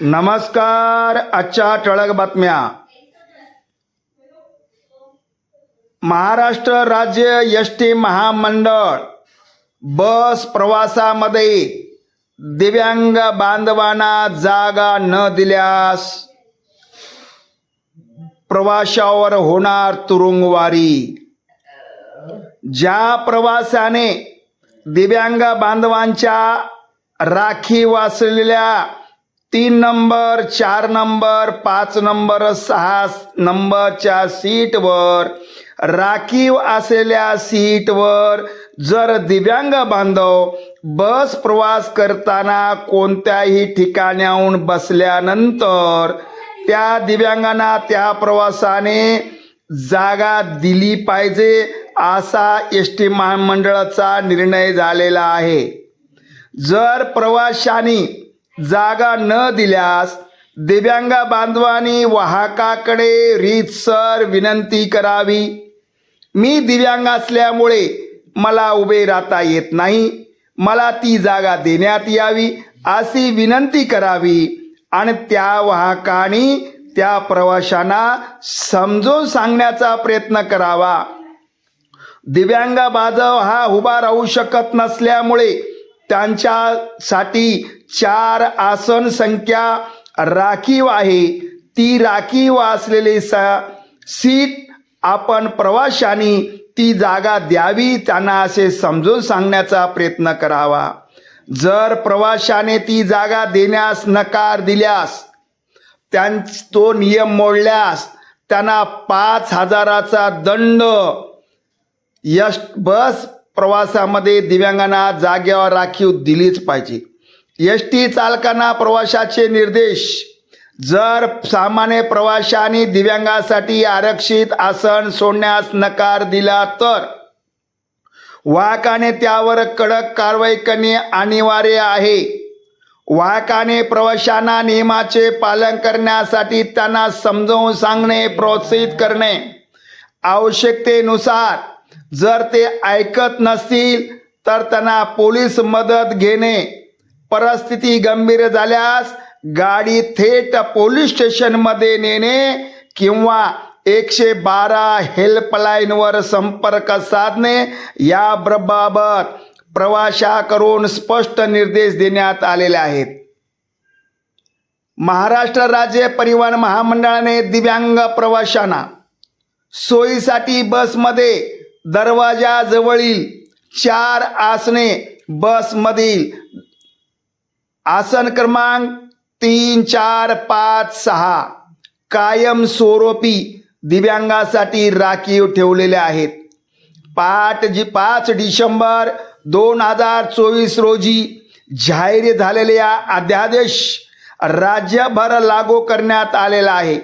नमस्कार आजच्या ठळक बातम्या. महाराष्ट्र राज्य एस टी महामंडळ बस प्रवासामध्ये दिव्यांग बांधवांना जागा न दिल्यास प्रवाशावर होणार तुरुंगवारी. ज्या प्रवासाने दिव्यांग बांधवांच्या राखी वाचलेल्या तीन नंबर चार नंबर पाच नंबर सहा नंबरच्या सीटवर राखीव असलेल्या सीटवर जर दिव्यांग बांधव बस प्रवास करताना कोणत्याही ठिकाणाहून बसल्यानंतर त्या दिव्यांगांना त्या प्रवासाने जागा दिली पाहिजे असा एस टी महामंडळाचा निर्णय झालेला आहे. जर प्रवाशांनी जागा न दिल्यास दिव्यांग बांधवांनी वाहकाकडे रीतसर विनंती करावी. मी दिव्यांग असल्यामुळे मला उभे राहता येत नाही. मला ती जागा देण्यात यावी अशी विनंती करावी आणि त्या वाहकाने त्या प्रवाशांना समजून सांगण्याचा प्रयत्न करावा. दिव्यांग बाजव हा उभा राहू शकत नसल्यामुळे त्यांच्यासाठी चार आसन संख्या राखीव आहे. ती राखीव असलेली स सीट आपण प्रवाशांनी ती जागा द्यावी त्यांना असे समजून सांगण्याचा प्रयत्न करावा. जर प्रवाशाने ती जागा देण्यास नकार दिल्यास त्यां तो नियम मोडल्यास त्यांना पाच हजाराचा दंड यश बस प्रवासामध्ये दिव्यांगांना जागेवर राखीव दिलीच पाहिजे. एस टी चालकांना प्रवाशाचे निर्देश. जर सामान्य प्रवाशांनी दिव्यांगासाठी आरक्षित आसन सोडण्यास नकार दिला तर? वाहकाने त्यावर कडक कारवाई करणे अनिवार्य आहे. वाहकाने प्रवाशांना नियमाचे पालन करण्यासाठी त्यांना समजावून सांगणे प्रोत्साहित करणे आवश्यकतेनुसार जर ते ऐकत नसतील तर त्यांना पोलीस मदत घेणे. परिस्थिती गंभीर झाल्यास गाडी थेट पोलीस स्टेशनमध्ये नेणे किंवा एकशे बारा हेल्पलाईनवर संपर्क साधणे याबाबत प्रवाशाकडून स्पष्ट निर्देश देण्यात आलेले आहेत. महाराष्ट्र राज्य परिवहन महामंडळाने दिव्यांग प्रवाशांना सोयीसाठी बसमध्ये दरवाजाजवळील चार आसने बसमधील आसन क्रमांक तीन चार पाच सहा कायम स्वरूपी दिव्यांगासाठी राखीव ठेवलेले आहेत. पाच जी पाच डिसेंबर दोन हजार चोवीस रोजी जाहीर झालेल्या अध्यादेश राज्यभर लागू करण्यात आलेला आहे.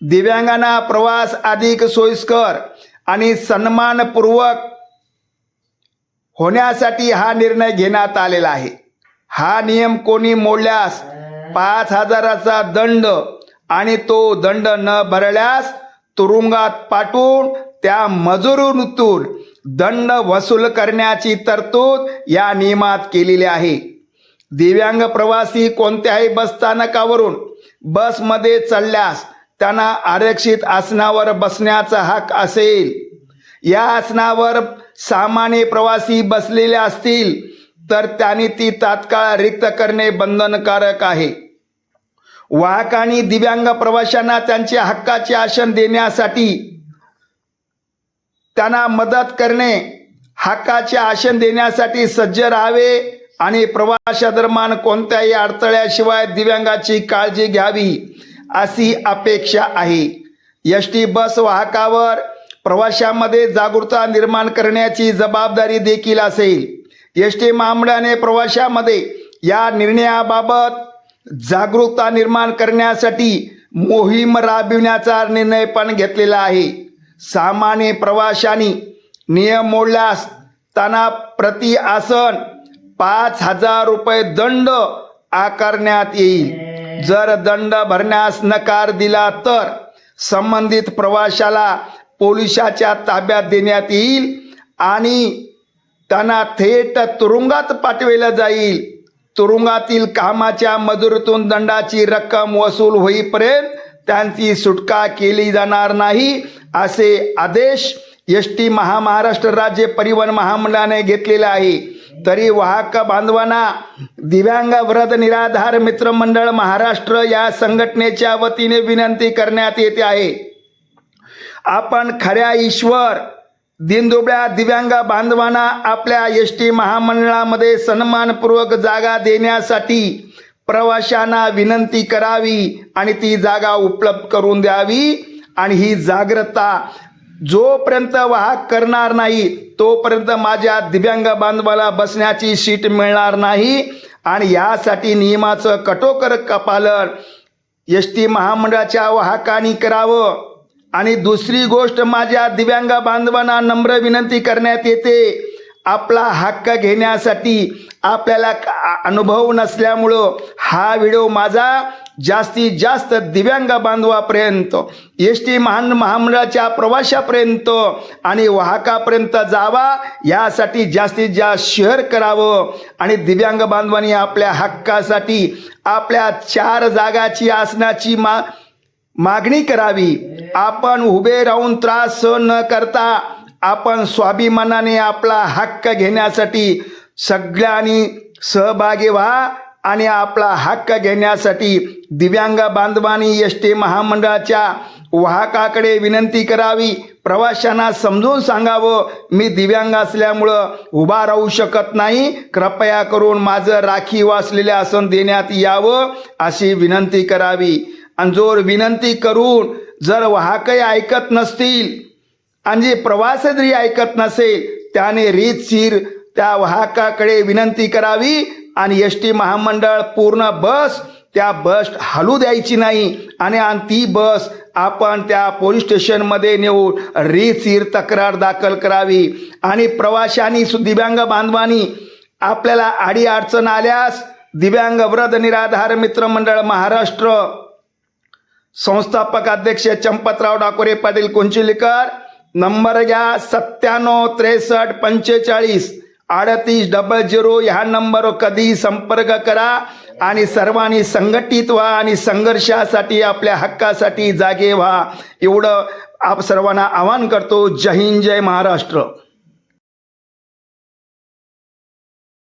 दिव्यांगांना प्रवास अधिक सोयीस्कर आणि सन्मानपूर्वक होण्यासाठी हा निर्णय घेण्यात आलेला आहे. हा नियम कोणी मोडल्यास पाच हजाराचा दंड आणि तो दंड न भरल्यास तुरुंगात पाठवून त्या मजुरीतून दंड वसूल करण्याची तरतूद या नियमात केलेली आहे. दिव्यांग प्रवासी कोणत्याही बसस्थानकावरून बसमध्ये चढल्यास त्यांना आरक्षित आसनावर बसण्याचा हक असेल. या आसनावर सामान्य प्रवासी बसलेले असतील तर त्यांनी ती तात्काळ रिक्त करणे बंधनकारक आहे. वाहकांनी दिव्यांग प्रवाशांना त्यांचे हक्काचे आसन देण्यासाठी त्यांना मदत करणे हक्काचे आसन देण्यासाठी सज्ज राहावे आणि प्रवाशादरम्यान कोणत्याही अडथळ्याशिवाय दिव्यांगाची काळजी घ्यावी. अशी अपेक्षा आहे. एस टी बस वाहकावर प्रवाशांमध्ये जागरूकता निर्माण करण्याची जबाबदारी देखील असेल. एस टी महामंडळाने प्रवाशामध्ये या निर्णयाबाबत जागरूकता निर्माण करण्यासाठी मोहीम राबविण्याचा निर्णय पण घेतलेला आहे. सामान्य प्रवाशांनी नियम मोडल्यास त्यांना प्रति आसन पाच हजार रुपये दंड आकारण्यात येईल. जर दंड भरण्यास नकार दिला तर संबंधित प्रवाशाला पोलिसाच्या ताब्यात देण्यात येईल आणि त्यांना थेट तुरुंगात पाठविलं जाईल. तुरुंगातील कामाच्या मजुरीतून दंडाची रक्कम वसूल होईपर्यंत त्यांची सुटका केली जाणार नाही असे आदेश एस टी महामहाराष्ट्र राज्य परिवहन महामंडळाने घेतलेले आहे. तरी वाहक बांधवांना दिव्यांग व्रत निराधार मित्रमंडळ महाराष्ट्र या संघटनेच्या वतीने विनंती करण्यात येते आहे. आपण खऱ्या ईश्वर दिनदुबळ्या दिव्यांग बांधवांना आपल्या एस टी महामंडळामध्ये सन्मानपूर्वक जागा देण्यासाठी प्रवाशांना विनंती करावी आणि ती जागा उपलब्ध करून द्यावी आणि ही जागृता जोपर्यंत वाहक करणार नाही तोपर्यंत माझ्या दिव्यांग बांधवाला बसण्याची सीट मिळणार नाही. आणि यासाठी नियमाचं कठोकर कपालन एस टी महामंडळाच्या वाहकांनी करावं. आणि दुसरी गोष्ट माझ्या दिव्यांग बांधवांना नम्र विनंती करण्यात येते. आपला हक्क घेण्यासाठी आपल्याला अनुभव नसल्यामुळं हा व्हिडिओ माझा जास्तीत जास्त दिव्यांग बांधवापर्यंत एस टी महान महामंडळाच्या प्रवाशापर्यंत आणि वाहकापर्यंत जावा यासाठी जास्तीत जास्त शेअर करावं आणि दिव्यांग बांधवांनी आपल्या हक्कासाठी आपल्या चार जागाची आसनाची मा मागणी करावी. आपण उभे राहून त्रास सहन न करता आपण स्वाभिमानाने आपला हक्क घेण्यासाठी सगळ्यांनी सहभागी व्हा. आणि आपला हक्क घेण्यासाठी दिव्यांग बांधवांनी एस टी महामंडळाच्या वाहकाकडे विनंती करावी प्रवाशांना समजून सांगावं. मी दिव्यांग असल्यामुळं उभा राहू शकत नाही. कृपया करून माझं राखीव असलेले आसन देण्यात यावं अशी विनंती करावी. आणि जोर विनंती करून जर वाहकही ऐकत नसतील आणि जे प्रवास जरी ऐकत नसेल त्याने रीतशीर त्या वाहकाकडे विनंती करावी. आणि एस टी महामंडळ पूर्ण बस त्या बस हलू द्यायची नाही. आणि आणि ती बस आपण त्या पोलीस स्टेशनमध्ये नेऊन रीचीर तक्रार दाखल करावी. आणि प्रवाशांनी सु- दिव्यांग बांधवांनी आपल्याला आडी अडचण आल्यास दिव्यांग व्रत निराधार मित्र मंडळ महाराष्ट्र संस्थापक अध्यक्ष चंपतराव डाकोरे पाटील कुंचिलीकर नंबर घ्या सत्त्याण्णव त्रेसष्ट पंचेचाळीस. अडतीस डबल झिरो ह्या नंबरवर कधीही संपर्क करा आणि सर्वांनी संघटित व्हा आणि संघर्षासाठी आपल्या हक्कासाठी जागे व्हा. एवढं आप सर्वांना आवाहन करतो. जय हिंद जय महाराष्ट्र.